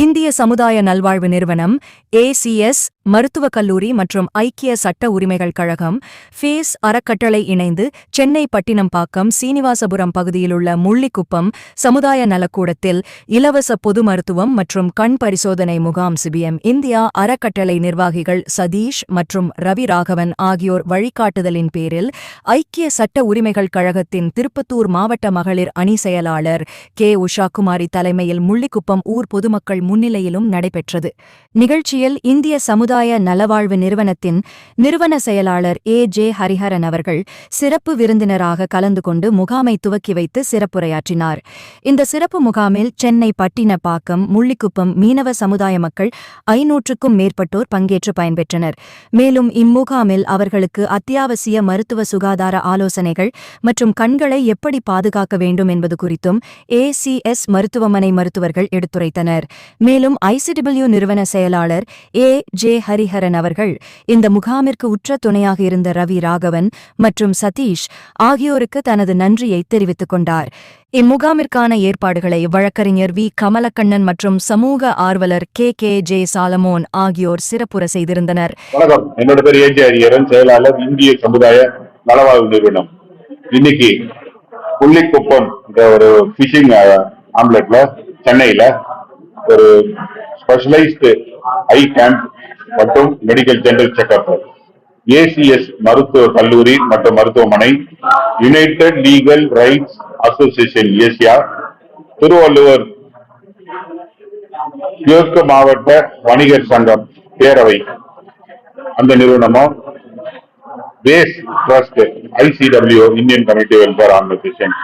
இந்திய சமுதாய நல்வாழ்வு நிறுவனம் ஏசிஎஸ் மருத்துவக் கல்லூரி மற்றும் ஐக்கிய சட்ட உரிமைகள் கழகம் ஃபேஸ் அறக்கட்டளை இணைந்து சென்னை பட்டினம்பாக்கம் சீனிவாசபுரம் பகுதியிலுள்ள முள்ளிக்குப்பம் சமுதாய நலக்கூடத்தில் இலவச பொது மருத்துவம் மற்றும் கண் பரிசோதனை முகாம் சிபிஎம் இந்தியா அறக்கட்டளை நிர்வாகிகள் சதீஷ் மற்றும் ரவி ராகவன் ஆகியோர் வழிகாட்டுதலின் பேரில் ஐக்கிய சட்ட உரிமைகள் கழகத்தின் திருப்பத்தூர் மாவட்ட மகளிர் அணி செயலாளர் கே. உஷாகுமாரி தலைமையில் முள்ளிக்குப்பம் ஊர் பொதுமக்கள் முன்னிலையிலும் நடைபெற்றது. நிகழ்ச்சியில் இந்திய சமுதாய சமுதாய நலவாழ்வு நிறுவனத்தின் நிறுவன செயலாளர் ஏ. ஜே. ஹரிஹரன் அவர்கள் சிறப்பு விருந்தினராக கலந்து கொண்டு முகாமை துவக்கி வைத்து சிறப்புரையாற்றினார். இந்த சிறப்பு முகாமில் சென்னை பட்டினப்பாக்கம் முள்ளிக்குப்பம் மீனவ சமுதாய மக்கள் ஐநூற்றுக்கும் மேற்பட்டோர் பங்கேற்று பயன்பெற்றனர். மேலும் இம்முகாமில் அவர்களுக்கு அத்தியாவசிய மருத்துவ சுகாதார ஆலோசனைகள் மற்றும் கண்களை எப்படி பாதுகாக்க வேண்டும் என்பது குறித்தும் ஏசிஎஸ் மருத்துவமனை மருத்துவர்கள் எடுத்துரைத்தனர். மேலும் ஐசிடபிள்யூ நிறுவன செயலாளர் ஏ. ஜே. ஹரிஹரன் அவர்கள் இந்த முகாமிற்கு உற்ற துணையாக இருந்த ரவி ராகவன் மற்றும் சதீஷ் ஆகியோருக்கு தனது நன்றியை தெரிவித்துக் கொண்டார். இம்முகாமிற்கான ஏற்பாடுகளை வழக்கறிஞர் வி. கமலக்கண்ணன் மற்றும் சமூக ஆர்வலர் கே. கே. ஜே சாலமோன் ஆகியோர் சிறப்புற செய்திருந்தனர். வணக்கம். என்னோட பேர் ஏஜே ஹரியரன் செயலாளர் இந்திய சமுதாய நலவாழ்வு நிறுவனம். இன்னைக்கு புள்ளிக்குப்பம் ஒரு பிஷிங் ஆம்லெட்ல சென்னையில ஒரு ஸ்பெஷலைஸ்டு ஐ கேம்ப் மற்றும் மெடிக்கல் ஜெனரல் செக்அப் ஏசிஎஸ் மருத்துவ கல்லூரி மற்றும் மருத்துவமனை united legal rights association Asia Thiruvalluvar கிழக்கு மாவட்ட வணிகர் சங்கம் பேரவை. அந்த நிறுவனமும் base trust ICW Indian committee welfare organisation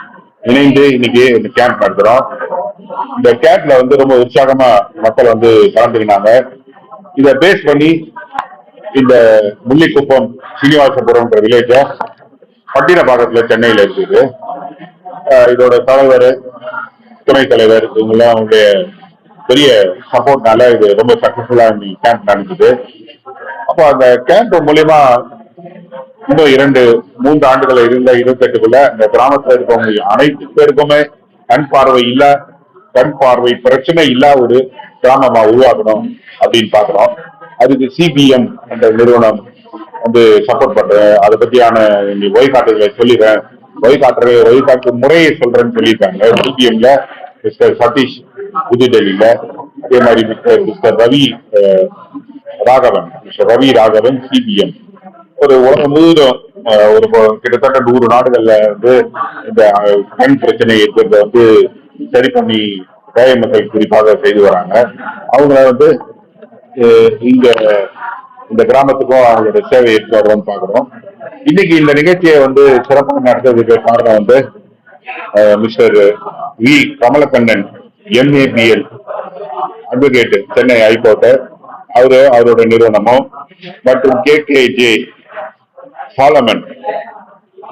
இணைந்து இன்னைக்கு இந்த கேம்ப் நடத்துறோம். இந்த கேம்ப்ல வந்து ரொம்ப உற்சாகமா மக்கள் வந்து கலந்துக்கினாங்க. இத பேஸ் பண்ணி இந்த முள்ளிக்குப்பம் சீனிவாசபுரம் வில்லேஜ பட்டினப்பாக்கத்துல சென்னையில இருக்குது. இதோட தலைவர் துணைத் தலைவர் இவங்கெல்லாம் அவங்களுடைய பெரிய சப்போர்ட்னால இது ரொம்ப சக்சஸ்ஃபுல்லா இந்த கேம்ப் நடந்தது அப்போ அந்த கேம்ப் மூலியமா இன்னும் இரண்டு மூன்று ஆண்டுகள் இருந்த இருபத்தெட்டுக்குள்ள இந்த கிராமத்துல இருக்கவங்க அனைத்து பேருக்குமே கண் பார்வை இல்ல கண் பார்வை பிரச்சனை இல்ல ஒரு கிராமமா உருவாக்கணும் அப்படின்னு பாக்குறோம் அதுக்கு சிபிஎம் என்ற நிறுவனம் வந்து சப்போர்ட் பண்றேன். அதை பத்தியான இந்த வழிகாட்டுதலை சொல்லிடுறேன். வழிகாட்டுற வழிகாட்டு முறையை சொல்றேன்னு சொல்லியிருக்காங்க. சிபிஎம்ல மிஸ்டர் சதீஷ் புதுடெல்லியில அதே மாதிரி mister mister Ravi Raghavan mister Ravi Raghavan CPM ஒரு உலகம் முழுவதும் ஒரு கிட்டத்தட்ட நூறு நாடுகள்ல வந்து இந்த கண் பிரச்சனை இருக்கிறத வந்து சரி பண்ணி ஏழை மக்கள் குறிப்பாக செய்து வராங்க. அவங்கள வந்து இங்க இந்த கிராமத்துக்கும் அவங்களோட சேவை எடுத்து பாக்குறோம். இன்னைக்கு இந்த நிகழ்ச்சியை வந்து சிறப்பாக நடத்துறதுக்கு காரணம் வந்து mister V. Kamalakannan MABL advocate Chennai high court. அவரு அவரோட நிறுவனமும் மற்றும் கே கே ஜே சாலமன்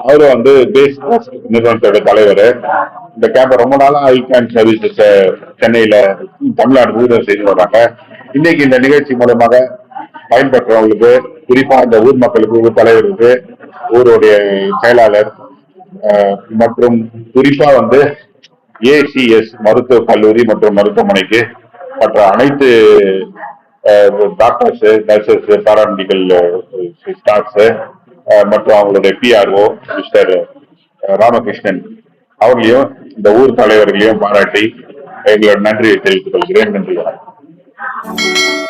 அவரு வந்து பேஸ் நிறுவனத்தோட தலைவர். இந்த கேம்பை ரொம்ப நாளா ஐ கேன் சர்வீசஸ் சென்னையில தமிழ்நாடு முழுவதும் செய்து வர்றாங்க இன்னைக்கு இந்த நிகழ்ச்சி மூலமாக பயன்பெற்றவங்களுக்கு குறிப்பா இந்த ஊர் மக்களுக்கு ஊர் தலைவருக்கு ஊருடைய செயலாளர் மற்றும் குறிப்பா வந்து ஏசிஎஸ் மருத்துவ கல்லூரி மற்றும் மருத்துவமனைக்கு மற்ற அனைத்து டாக்டர்ஸ் நர்சஸ் பாராமெடிக்கல் ஸ்டாஃப்ஸ் மற்றும் அவங்களுடைய பிஆர்ஓ மிஸ்டர் ராமகிருஷ்ணன் அவர்களையும் இந்த ஊர் தலைவர்களையும் பாராட்டி எங்களோட நன்றியை தெரிவித்துக் கொள்கிறேன். நன்றி வணக்கம்.